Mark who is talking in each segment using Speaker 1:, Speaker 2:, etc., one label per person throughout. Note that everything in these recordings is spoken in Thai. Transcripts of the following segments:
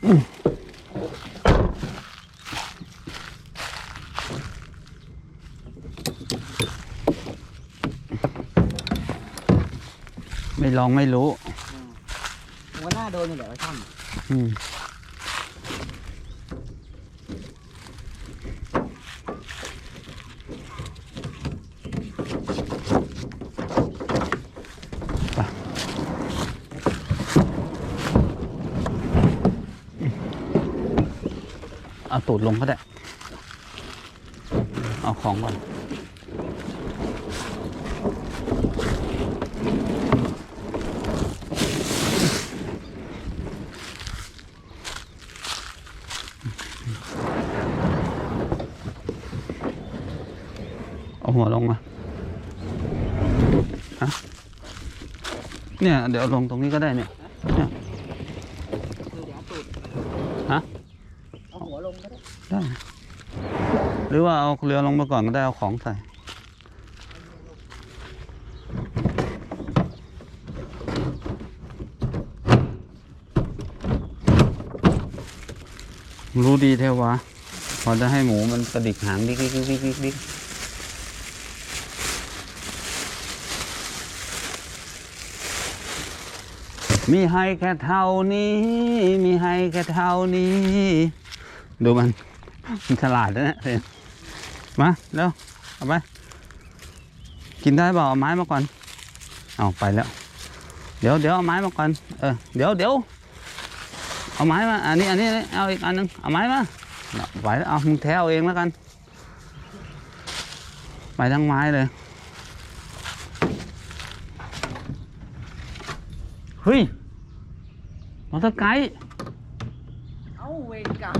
Speaker 1: ไม่ลองไม่รู้
Speaker 2: ผมว่าหน้าโดนอยู่แหละไอ้ช่ำ
Speaker 1: อืม ตูดลงก็ได้ เอาของก่อนเอาหัวลงมาฮะเนี่ย เดี๋ยวลงตรงนี้ก็ได้เนี่ยเนี่ยฮะ
Speaker 2: เอาหัวลงก็ได้
Speaker 1: ได้ หรือว่าเอาเรือลงมาก่อนก็ได้เอาของใส่รู้ดีเทวะพอจะให้หมูมันกระดิกหางดิกดิกดิกดิกดิกดิกมีให้แค่เท่านี้ มีให้แค่เท่านี้ ดูมัน มันฉลาดนะเนี่ย มาเร็วเอาไป กินได้เปล่าเอาไม้มาก่อน เอาไปแล้ว เดี๋ยวเดี๋ยวเอาไม้มาก่อน เออ เดี๋ยวเดี๋ยวเอาไม้มา อันนี้อันนี้ เอาอีกอันหนึงเอาไม้มาไหวแล้วเอามึงแท้เอาเองแล้วกัน ไปทั้งไม้เลย เฮ้ยมอเตอร์ไกด์
Speaker 2: เอาเวรกรรม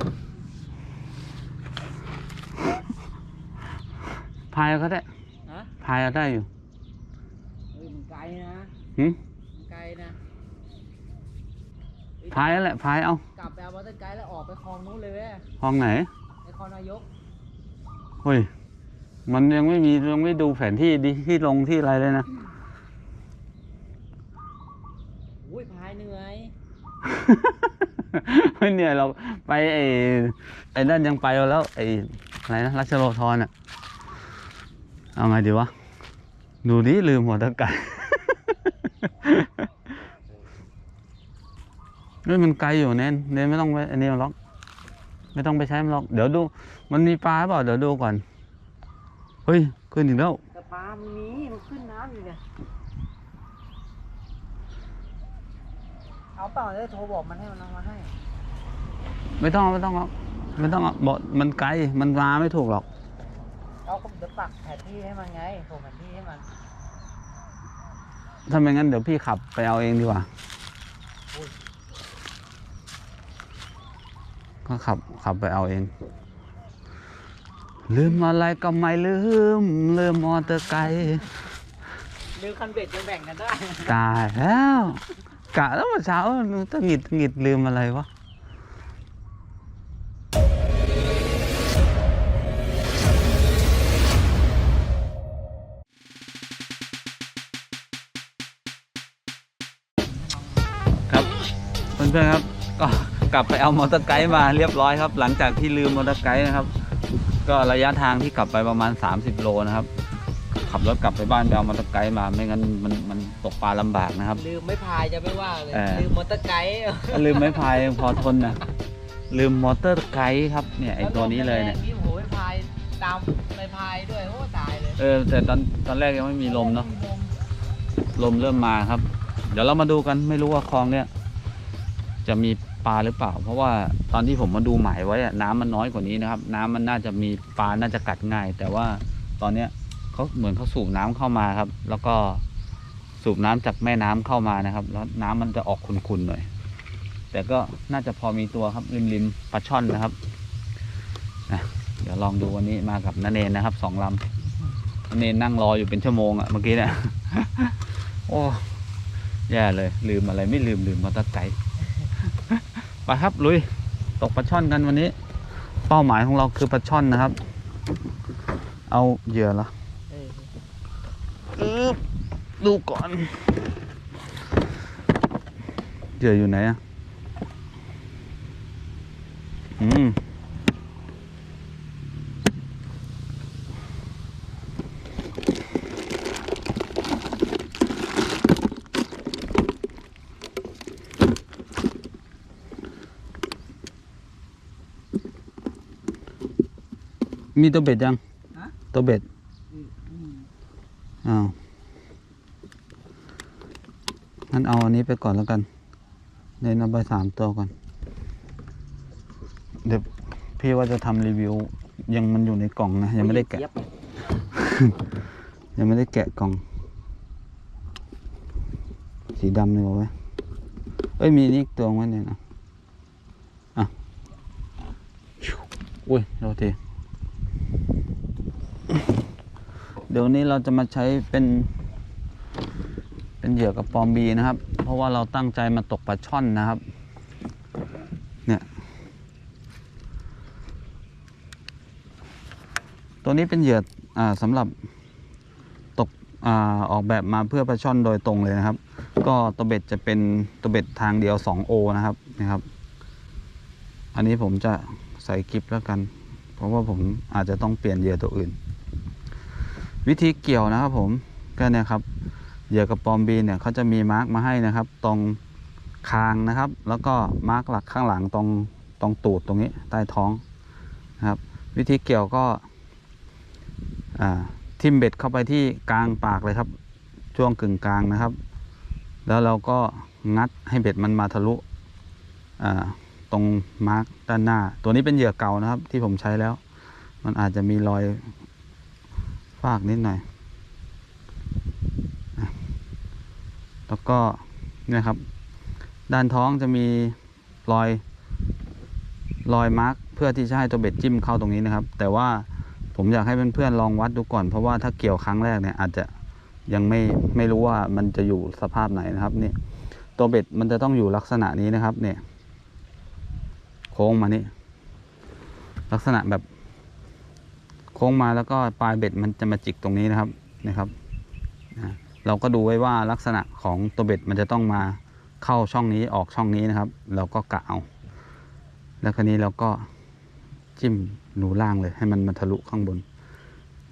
Speaker 1: พายก็ได้
Speaker 2: ฮะ
Speaker 1: พายเอาได้อยู่
Speaker 2: เฮ้ยมันไกลนะ
Speaker 1: หืม
Speaker 2: มันไกลนะ
Speaker 1: พายนั่นแหละพายเอา
Speaker 2: กลับไปเอามอเตอร์ไกด์แล้วออกไปคลองนู้นเลยเว้ย
Speaker 1: ห้องไหน
Speaker 2: ในคลองนายก
Speaker 1: เฮ้ยมันยังไม่มียังไม่ดูแผนที่ดิที่ลงที่อะไรเลยนะ
Speaker 2: อุ้ยพายเหนื่อย
Speaker 1: ไม่เหนื่อยเราไปไอ้ไอ้นั่นยังไปแล้วไอ้อะไรนะรัชโลธรอะ เอาไงดีวะ ดูดิลืมหัวตะไก่เฮ้ยมันไกลอยู่เน้นเน้นไม่ต้องไปอันนี้หรอก ไม่ต้องไปใช้มันหรอก เดี๋ยวดู มันมีปลาเปล่าเดี๋ยวดูก่อน เฮ้ยขึ้นอีกแล้ว
Speaker 2: แต่ปลามันมีมันขึ้นน้ำอยู่เนี่ยเอาเปล่าจะได้โทรบอกมันให้มันเอามาให้
Speaker 1: ไม่ต้องไม่ต้องหรอกไม่ต้องหรอกบอกมันไกลมันมาไม่ถูกหรอก
Speaker 2: เอาก็จะปักแผนที่ให้มันไงส่งแผนที่ให้มัน
Speaker 1: ถ้าไม่งั้นเดี๋ยวพี่ขับไปเอาเองดีกว่า ก็ขับขับไปเอาเอง ลืมอะไรก็ไม่ลืม ลืมมอเตอร์ไกด์
Speaker 2: ลืมคันเบ็ดยังแบ่งกันได้
Speaker 1: ตายแล้ว กะแล้วเมื่อเช้าต้องหงิดหงิดลืมอะไรวะ พื่อนๆครับ ก็กลับไปเอามอเตอร์ไกด์มาเรียบร้อยครับ หลังจากที่ลืมมอเตอร์ไกด์นะครับ ก็ระยะทางที่กลับไปประมาณ 30 โลนะครับ ขับรถกลับไปบ้านไปเอามอเตอร์ไกด์มาไม่งั้นมันมันตกปลาลำบากนะครับ
Speaker 2: ลืมไม่พายจะไม่ว่าเลย
Speaker 1: เออ
Speaker 2: ลืมมอเตอร์ไกด์
Speaker 1: ลืมไม้พายพอทนนะลืมมอเตอร์ไกด์ครับเนี่ยไอตัวนี้เลยเนี่ย
Speaker 2: นี่โหไม่พายตามไปพายด้วยโอ้ตายเลย
Speaker 1: เออแต่ตอนตอนแรกยังไม่มีลมเนาะ
Speaker 2: ลม
Speaker 1: ลมเริ่มมาครับ เดี๋ยวเรามาดูกันไม่รู้ว่าคลองเนี่ย จะมีปลาหรือเปล่า เพราะว่าตอนที่ผมมาดูหมายไว้น้ำมันน้อยกว่านี้นะครับ น้ำมันน่าจะมีปลาน่าจะกัดง่าย แต่ว่าตอนเนี้ยเขาเหมือนเขาสูบน้ำเข้ามาครับ แล้วก็สูบน้ำจากแม่น้ำเข้ามานะครับ แล้วน้ำมันจะออกขุ่นๆหน่อย แต่ก็น่าจะพอมีตัวครับริมริมๆปลาช่อนนะครับนะเดี๋ยวลองดูวันนี้มากับนาเนนนะครับสองลำนาเนนนั่งรออยู่เป็นชั่วโมงอะเมื่อกี้เนี่ยโอ้แย่เลย ลืมอะไรไม่ลืมลืมมอเตอร์ไกด์ ไปครับลุยตกปลาช่อนกันวันนี้ เป้าหมายของเราคือปลาช่อนนะครับ เอาเหยื่อเหรอดูก่อน เหยื่ออยู่ไหนอะ อืม มีตัวเบ็ดยัง
Speaker 2: ฮะ
Speaker 1: ตัวเบ็ดอ้าวงั้นเอาอันนี้ไปก่อนแล้วกันเน้นเอาไปสามตัวก่อน เดี๋ยวพี่ว่าจะทำรีวิว ยังมันอยู่ในกล่องนะ ยังไม่ได้แกะ
Speaker 2: เจี๊ยบ
Speaker 1: ยังไม่ได้แกะกล่อง สีดำเลยเอาไว้เอ้ย มีนี่อีกตัวไว้เนี่ยนะ อะ อุ้ย เราที เดี๋ยวนี้เราจะมาใช้เป็น เป็นเหยื่อกับปอมบีนะครับ เพราะว่าเราตั้งใจมาตกปลาช่อนนะครับ เนี่ย ตัวนี้เป็นเหยื่ออ่าสำหรับตกอาออกแบบมาเพื่อปลาช่อนโดยตรงเลยนะครับ ก็ตัวเบ็ดจะเป็นตัวเบ็ดทางเดียว 2O นะครับนะครับ อันนี้ผมจะใส่กิฟแล้วกัน เพราะว่าผมอาจจะต้องเปลี่ยนเหยื่อตัวอื่น วิธีเกี่ยวนะครับผมก็เนี่ยครับเหยื่อกับปอมบีเนี่ยเขาจะมีมาร์กมาให้นะครับ ตรงคางนะครับ แล้วก็มาร์กหลักข้างหลังตรงตรงตูดตรงนี้ใต้ท้องนะครับ วิธีเกี่ยวก็ทิ่มเบ็ดเข้าไปที่กลางปากเลยครับ ช่วงกึ่งกลางนะครับ แล้วเราก็งัดให้เบ็ดมันมาทะลุตรงมาร์กด้านหน้า ตัวนี้เป็นเหยื่อเก่านะครับ ที่ผมใช้แล้ว มันอาจจะมีรอย ฟากนิดหน่อย แล้วก็นี่ครับ ด้านท้องจะมีรอยรอยมาร์กเพื่อที่จะให้ตัวเบ็ดจิ้มเข้าตรงนี้นะครับ แต่ว่าผมอยากให้เพื่อนๆลองวัดดูก่อน เพราะว่าถ้าเกี่ยวครั้งแรกเนี่ยอาจจะยังไม่ไม่รู้ว่ามันจะอยู่สภาพไหนนะครับนี่ตัวเบ็ดมันจะต้องอยู่ลักษณะนี้นะครับเนี่ยโค้งมานี่ลักษณะแบบ โค้งมาแล้วก็ปลายเบ็ดมันจะมาจิกตรงนี้นะครับนะครับเราก็ดูไว้ว่าลักษณะของตัวเบ็ดมันจะต้องมาเข้าช่องนี้ออกช่องนี้นะครับ เราก็กะเอา แล้วคราวนี้เราก็จิ้มหนูล่างเลย ให้มันมาทะลุข้างบน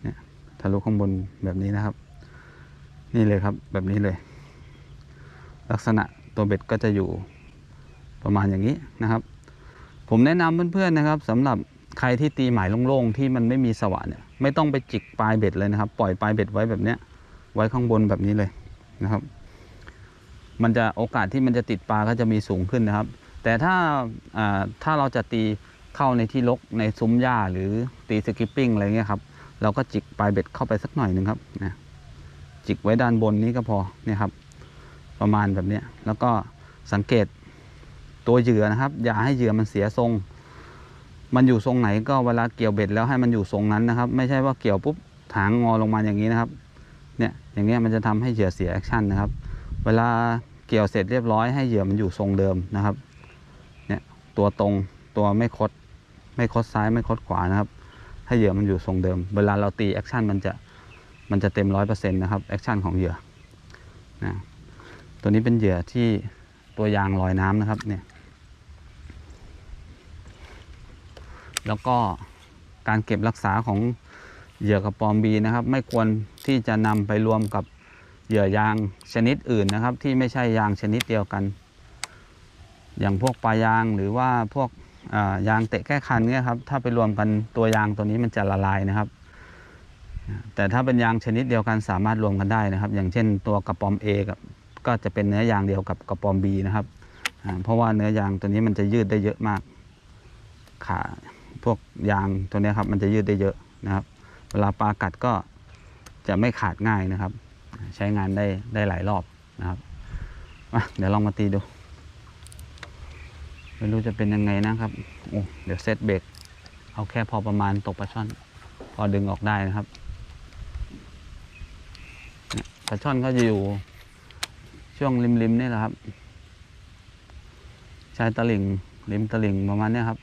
Speaker 1: เนี่ยทะลุข้างบนแบบนี้นะครับ นี่เลยครับแบบนี้เลย ลักษณะตัวเบ็ดก็จะอยู่ประมาณอย่างนี้นะครับ ผมแนะนำเพื่อนๆนะครับสำหรับ ใครที่ตีหมายโล่งๆที่มันไม่มีสว่านเนี่ยไม่ต้องไปจิกปลายเบ็ดเลยนะครับ ปล่อยปลายเบ็ดไว้แบบเนี้ยไว้ข้างบนแบบนี้เลยนะครับ มันจะโอกาสที่มันจะติดปลาก็จะมีสูงขึ้นนะครับ แต่ถ้าถ้าเราจะตีเข้าในที่รกในซุ้มหญ้าหรือตีสกิปปิ้งอะไรเงี้ยครับเราก็จิกปลายเบ็ดเข้าไปสักหน่อยหนึ่งครับนะจิกไว้ด้านบนนี้ก็พอเนี่ยครับ ประมาณแบบนี้แล้วก็สังเกตตัวเหยื่อนะครับ อย่าให้เหยื่อมันเสียทรง มันอยู่ทรงไหนก็เวลาเกี่ยวเบ็ดแล้วให้มันอยู่ทรงนั้นนะครับ ไม่ใช่ว่าเกี่ยวปุ๊บถางงอลงมาอย่างนี้นะครับ เนี่ยอย่างเงี้ยมันจะทำให้เหยื่อเสียแอคชั่นนะครับ เวลาเกี่ยวเสร็จเรียบร้อยให้เหยื่อมันอยู่ทรงเดิมนะครับ เนี่ยตัวตรงตัวไม่คดไม่คดซ้ายไม่คดขวานะครับ ให้เหยื่อมันอยู่ทรงเดิม เวลาเราตีแอคชั่นมันจะมันจะเต็มร้อยเปอร์เซ็นต์นะครับแอคชั่นของเหยื่อนะตัวนี้เป็นเหยื่อที่ตัวยางลอยน้ำนะครับเนี่ย แล้วก็การเก็บรักษาของเหยื่อกระปอมบีนะครับ ไม่ควรที่จะนำไปรวมกับเหยื่อยางชนิดอื่นนะครับ ที่ไม่ใช่ยางชนิดเดียวกัน อย่างพวกปลายางหรือว่าพวกยางเตะแก้คันเนี่ยครับถ้าไปรวมกันตัวยางตัวนี้มันจะละลายนะครับ แต่ถ้าเป็นยางชนิดเดียวกันสามารถรวมกันได้นะครับ อย่างเช่นตัวกระปอม A กับก็จะเป็นเนื้อยางเดียวกับกระปอม B นะครับเพราะว่าเนื้อยางตัวนี้มันจะยืดได้เยอะมากขา พวกยางตัวนี้ครับมันจะยืดได้เยอะนะครับ เวลาปลากัดก็จะไม่ขาดง่ายนะครับ ใช้งานได้ได้หลายรอบนะครับเดี๋ยวลองมาตีดู ไม่รู้จะเป็นยังไงนะครับโอ้เดี๋ยวเซตเบรกเอาแค่พอประมาณตกปลาช่อน พอดึงออกได้นะครับปลาช่อนเขาจะอยู่ช่วงริมๆนี่แหละครับชายตะลิ่งริมตะลิ่งประมาณนี้ครับ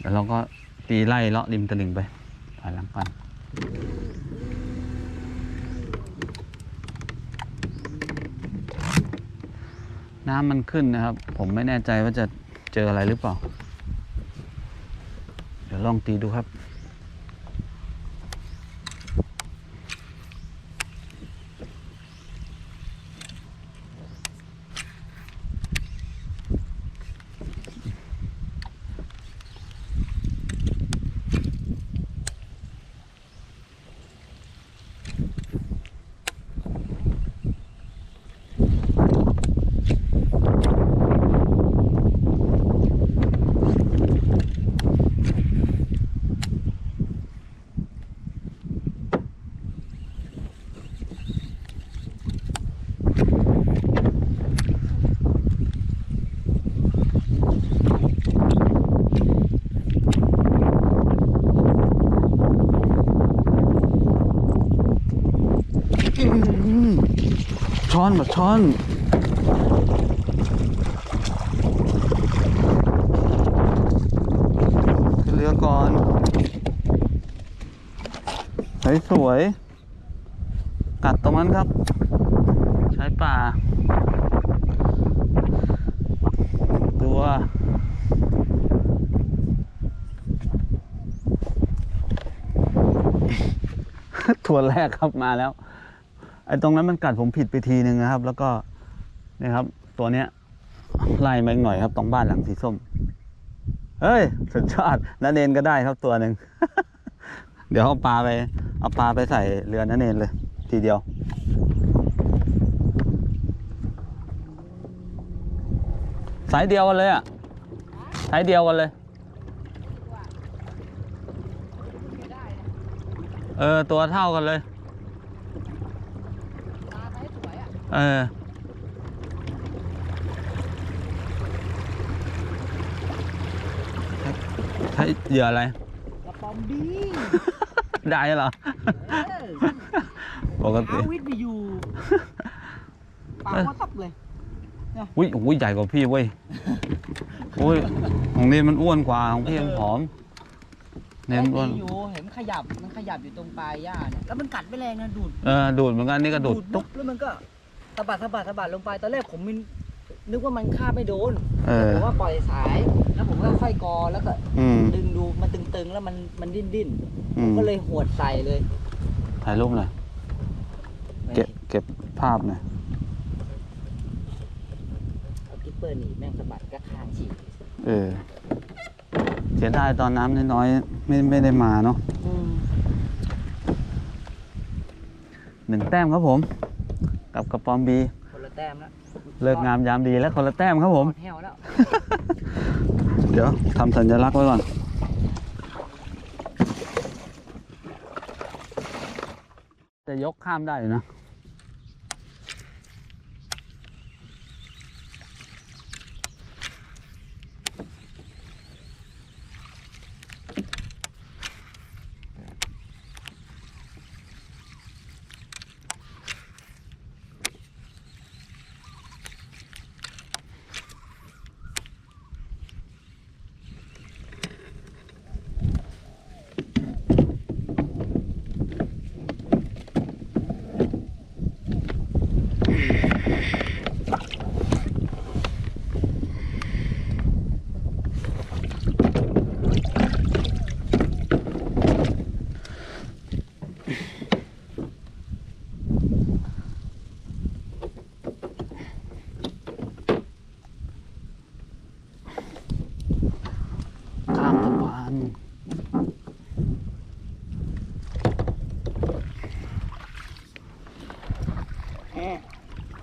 Speaker 1: เดี๋ยวเราก็ตีไล่เลาะริมตะลิ่งไปถอยหลังก่อนน้ำมันขึ้นนะครับ ผมไม่แน่ใจว่าจะเจออะไรหรือเปล่า เดี๋ยวลองตีดูครับ อนแบบช้อนขึ้นเรือก่อนสวยสวย กัดตรงนั้นครับ ใช้ป่า ตัวตัวแรกครับมาแล้ว ไอ้ตรงนั้นมันกัดผมผิดไปทีนึงนะครับ แล้วก็เนี่ยครับ ตัวเนี้ยไล่มาอีกหน่อยครับตรงบ้านหลังสีส้ม เฮ้ยสุดยอดนันเนนก็ได้ครับตัวหนึ่ง เดี๋ยวเอาปลาไป เอาปลาไปใส่เรือนันเนนเลย ทีเดียว สายเดียวกันเลยอะ สายเดียวกันเลย เออ ตัวเท่ากันเลย
Speaker 2: ตาไซส์สวยอะ
Speaker 1: เออใช้เหยื่ออะไร
Speaker 2: กระป๋อมบี้
Speaker 1: ได้เหรอ
Speaker 2: เออ
Speaker 1: ปกติ
Speaker 2: เอาวิทย์ไปอยู่ปากว่าตับเลย
Speaker 1: อุ้ยอุ้ยใหญ่กว่าพี่เว้ยอุ้ยของนี่มันอ้วนกว่าของพี่มันผอม เน้นอ้วน
Speaker 2: ตีอยู่เห็นขยับมันขยับอยู่ตรงปลายหญ้าเนี่ยแล้วมันกัดไม่แรงนะดูด
Speaker 1: เออดูดเหมือนกันนี่ก็ดูด
Speaker 2: ปุ๊
Speaker 1: ตุ๊
Speaker 2: บบแล้วมันก็ สะบัดสะบัดสะบัดลงไปตอนแรกผมมินนึกว่ามันฆ่าไม่โดน
Speaker 1: เออ
Speaker 2: ผมว่าปล่อยสาย แล้วผมก็ค่อยกอแล้วก็
Speaker 1: อืม
Speaker 2: ดึงดูมันตึงๆ แล้วมันมันดิ้นดิ้นๆ
Speaker 1: อื
Speaker 2: ผม
Speaker 1: ม
Speaker 2: ก็เลยหวดใส่เลย
Speaker 1: ถ่ายรูปหน่อยเก็บเก็บภาพหน่อย
Speaker 2: เอากิ๊ปเปอร์หนีแม่งสะบัดก็คางฉีก
Speaker 1: เออ เสียดายตอนน้ำน้อยๆไม่ไม่ได้มาเนาะหนึ่งแต้มครับผม กับกระปอมบี
Speaker 2: คนละแต้มแล้ว
Speaker 1: เลิกงามยามดีและคนละแต้มครับผม
Speaker 2: แห้วแล้ว
Speaker 1: เดี๋ยวทำสัญลักษณ์ไว้ก่อน จะยกข้ามได้อยู่นะ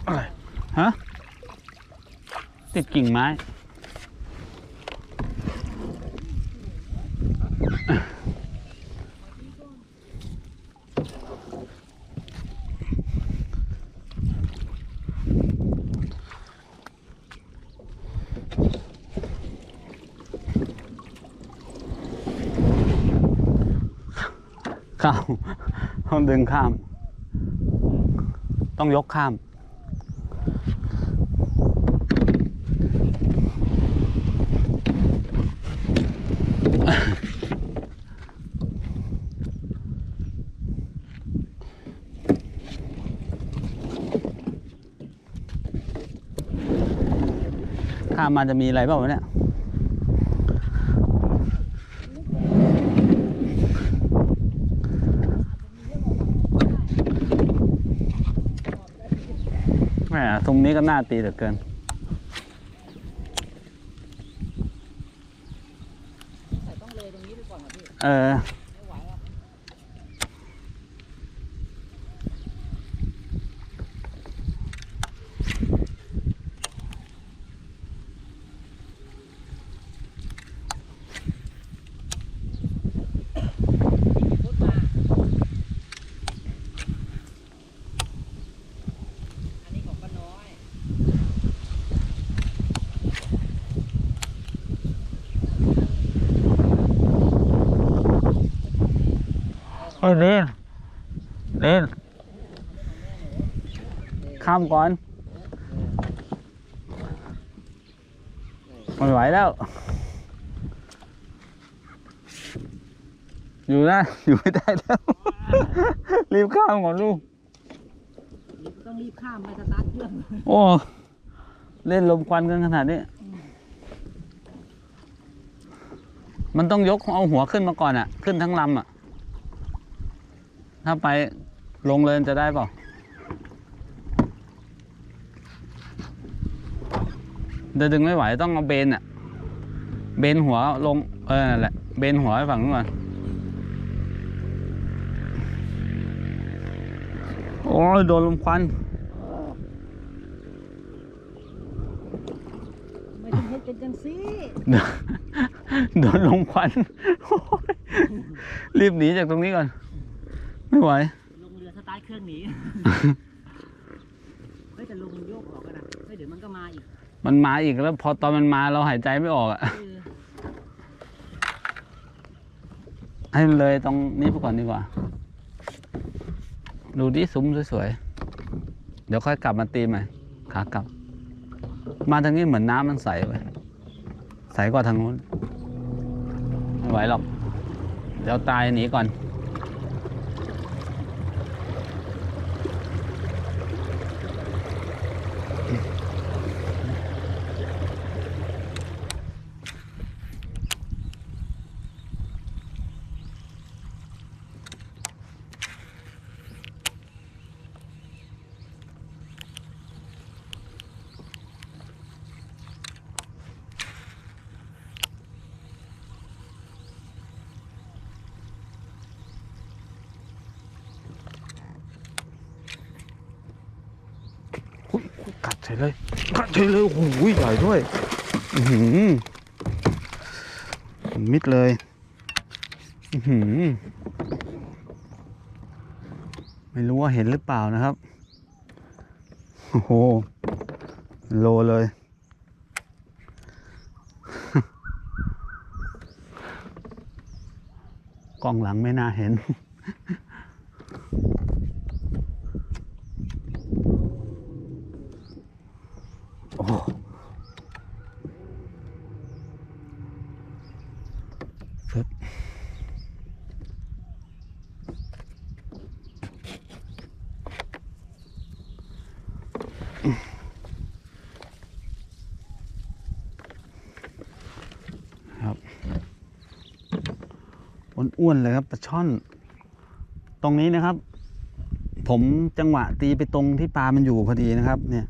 Speaker 1: อะไรฮะติดกิ่งไม้ ข้ามต้องดึงข้าม ต้องยกข้าม ข้ามมาจะมีอะไรเปล่าวะเนี่ย ตรงนี้ก็น่าตีเหลือเกิน
Speaker 2: แต่ต้องเลยตรงนี้ไปก่อนครับพี่
Speaker 1: เออ
Speaker 2: ไม่ไหวอะ พุทธมา อันนี้ของป้าน้อย
Speaker 1: เฮ้ยเล่นเล่นข้ามก่อน ไม่ไหวแล้ว อยู่นะ อยู่ไม่ได้แล้ว รีบข้ามก่อนลูก
Speaker 2: ต้องรีบข้ามไปสตาร์ทเครื่อง
Speaker 1: โอ้ เล่นลมควันกันขนาดนี้ มันต้องยกเอาหัวขึ้นมาก่อนอะ่ะขึ้นทั้งลำอะ ถ้าไปลงเลยจะได้เปล่า เดินดึงไม่ไหวต้องเอาเบนอะ่ะเบนหัวลง เออนั่นแหละ เบนหัวไปฝั่งนู้นก่อน โอ้ยโดนลมควัน
Speaker 2: ไม่ต้องเฮ็ดเป็นจังซี่
Speaker 1: โดนลมควันโอ้ยรีบหนีจากตรงนี้ก่อน ไม่ไหว
Speaker 2: ลงเรือสตาร์ทเครื่องหนี เฮ้ยแต่ลงมันโยกออกกันนะเฮ้ยเดี๋ยวมันก็มาอีก
Speaker 1: มันมาอีกแล้วพอตอนมันมาเราหายใจไม่ออกอะ
Speaker 2: เออ
Speaker 1: ให้มันเลยตรงนี้ไปก่อนดีกว่า ดูดิซุ้มสวยๆ เดี๋ยวค่อยกลับมาตีใหม่ขากลับ มาทางนี้เหมือนน้ำมันใสไปใสกว่าทางนู้น ไม่ไหวหรอก เดี๋ยวตายหนีก่อน ฉยเลยกัดเฉยเลยโอ้โหใหญ่ด้วยอือหือมิดเลยอือหือไม่รู้ว่าเห็นหรือเปล่านะครับ โอ้โห โลเลย กล้องหลังไม่น่าเห็น โอ้โหปึ๊บครับ อ้วนๆเลยครับปลาช่อน ตรงนี้นะครับ ผมจังหวะตีไปตรงที่ปลามันอยู่พอดีนะครับ เนี่ย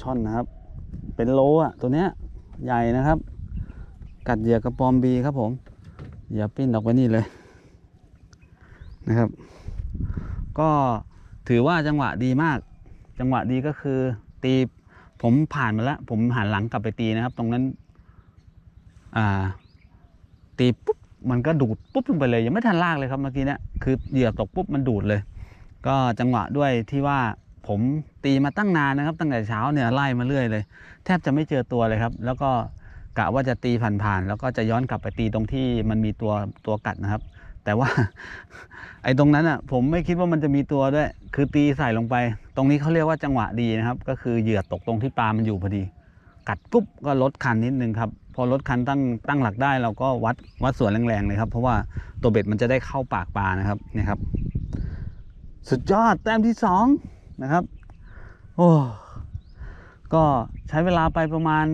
Speaker 1: ช่อนนะครับ เป็นโลอะ ตัวเนี้ย ใหญ่นะครับ กัดเหยื่อกระปอมบีครับผมอย่าปิ้นออกไปนี่เลยนะครับ ก็ถือว่าจังหวะดีมาก จังหวะดีก็คือ ตีผมผ่านมาแล้ว ผมหันหลังกลับไปตีนะครับ ตรงนั้น อ่า ตีปุ๊บ มันก็ดูดปุ๊บลงไปเลย ยังไม่ทันลากเลยครับเมื่อกี้เนี่ยคือเหยื่อตกปุ๊บมันดูดเลย ก็จังหวะด้วยที่ว่าผมตีมาตั้งนานนะครับ ตั้งแต่เช้าเนี่ยไล่มาเรื่อยเลย แทบจะไม่เจอตัวเลยครับ แล้วก็กะว่าจะตีผ่านๆแล้วก็จะย้อนกลับไปตีตรงที่มันมีตัวตัวกัดนะครับ แต่ว่า ไอ้ตรงนั้นอะ ผมไม่คิดว่ามันจะมีตัวด้วย คือตีใส่ลงไป ตรงนี้เขาเรียกว่าจังหวะดีนะครับ ก็คือเหยื่อตกตรงที่ปลามันอยู่พอดี กัดปุ๊บก็ลดคันนิดนึงครับพอลดคันตั้งตั้งหลักได้เราก็วัดวัดส่วนแรงๆเลยครับ เพราะว่าตัวเบ็ดมันจะได้เข้าปากปลานะครับนี่ครับ สุดยอดแต้มที่สองนะครับ โอ้ก็ใช้เวลาไปประมาณ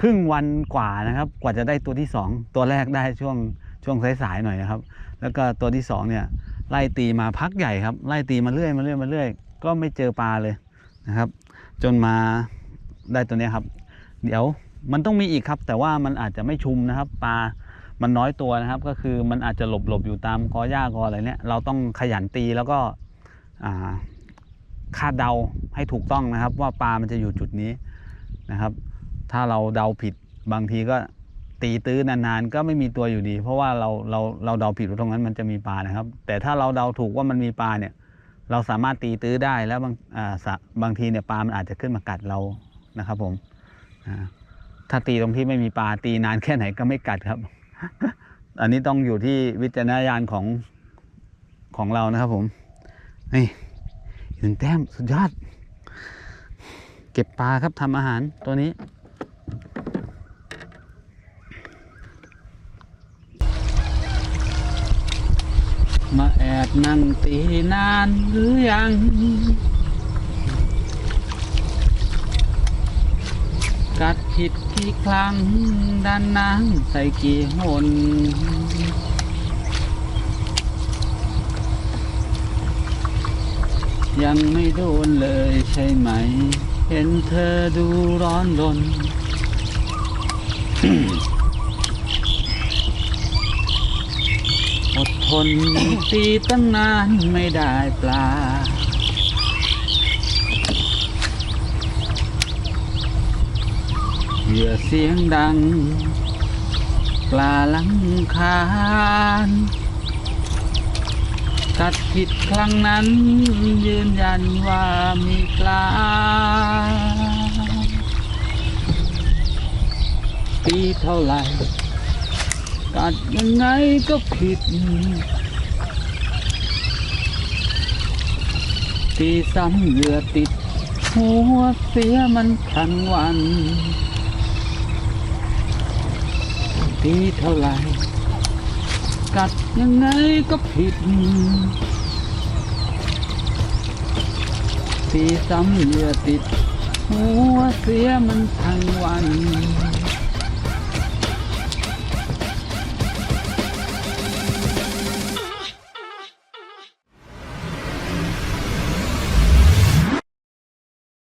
Speaker 1: ครึ่งวันกว่านะครับ กว่าจะได้ตัวที่สองตัวแรกได้ช่วงช่วงสายๆหน่อยนะครับ แล้วก็ตัวที่สองเนี่ยไล่ตีมาพักใหญ่ครับไล่ตีมาเรื่อยมาเรื่อยมาเรื่อยก็ไม่เจอปลาเลยนะครับ จนมาได้ตัวนี้ครับ เดี๋ยว มันต้องมีอีกครับ แต่ว่ามันอาจจะไม่ชุมนะครับ ปลามันน้อยตัวนะครับ ก็คือมันอาจจะหลบหลบอยู่ตามกอหญ้ากออะไรเนี่ยเราต้องขยันตีแล้วก็คาดเดาให้ถูกต้องนะครับ ว่าปลามันจะอยู่จุดนี้นะครับ ถ้าเราเดาผิดบางทีก็ตีตื้อนานๆก็ไม่มีตัวอยู่ดี เพราะว่าเราเราเราเดาผิดว่าตรงนั้นมันจะมีปลานะครับ แต่ถ้าเราเดาถูกว่ามันมีปลาเนี่ย เราสามารถตีตื้อได้แล้วบางบางทีเนี่ยปลามันอาจจะขึ้นมากัดเรานะครับผมอ่า ถ้าตีตรงที่ไม่มีปลาตีนานแค่ไหนก็ไม่กัดครับ อันนี้ต้องอยู่ที่วิจารณญาณของของเรานะครับผม นี่หนึ่งแต้มสุดยอด เก็บปลาครับทำอาหารตัวนี้มาแอบนั่งตีนานหรือยัง กัดผิดกี่ครั้งด้านน้ำใส่กี่หนยังไม่โดนเลยใช่ไหม เห็นเธอดูร้อนรนอดทนตีตั้งนานไม่ได้ปลา เหยื่อเสียงดัง ปลาลังคานกัดผิดครั้งนั้น ยืนยันว่ามีปลา ปีเท่าไหร่กัดยังไงก็ผิด ตีซ้ำเหยื่อติด หัวเสียมันทั้งวัน ตีเท่าไหร่ กัดยังไงก็ผิด ตีซ้ำเหยื่อติด หัวเสียมันทั้งวัน